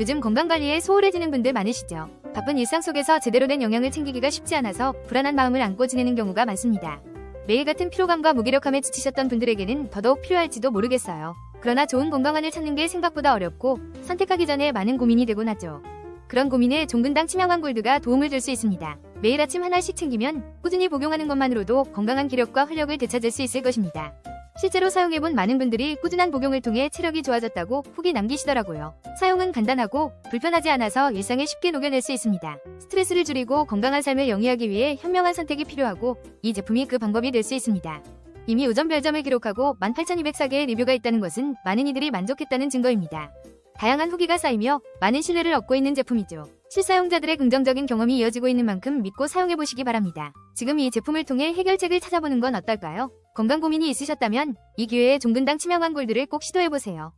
요즘 건강관리에 소홀해지는 분들 많으시죠? 바쁜 일상 속에서 제대로 된 영양을 챙기기가 쉽지 않아서 불안한 마음을 안고 지내는 경우가 많습니다. 매일 같은 피로감과 무기력함에 지치셨던 분들에게는 더더욱 필요할지도 모르겠어요. 그러나 좋은 건강관을 찾는 게 생각보다 어렵고 선택하기 전에 많은 고민이 되곤 하죠. 그런 고민에 종근당 침양환 골드가 도움을 줄 수 있습니다. 매일 아침 하나씩 챙기면 꾸준히 복용하는 것만으로도 건강한 기력과 활력을 되찾을 수 있을 것입니다. 실제로 사용해본 많은 분들이 꾸준한 복용을 통해 체력이 좋아졌다고 후기 남기시더라고요. 사용은 간단하고 불편하지 않아서 일상에 쉽게 녹여낼 수 있습니다. 스트레스를 줄이고 건강한 삶을 영위하기 위해 현명한 선택이 필요하고 이 제품이 그 방법이 될 수 있습니다. 이미 우전 별점을 기록하고 18,204개의 리뷰가 있다는 것은 많은 이들이 만족했다는 증거입니다. 다양한 후기가 쌓이며 많은 신뢰를 얻고 있는 제품이죠. 실사용자들의 긍정적인 경험이 이어지고 있는 만큼 믿고 사용해보시기 바랍니다. 지금 이 제품을 통해 해결책을 찾아보는 건 어떨까요? 건강 고민이 있으셨다면 이 기회에 종근당 치명한 골드를 꼭 시도해보세요.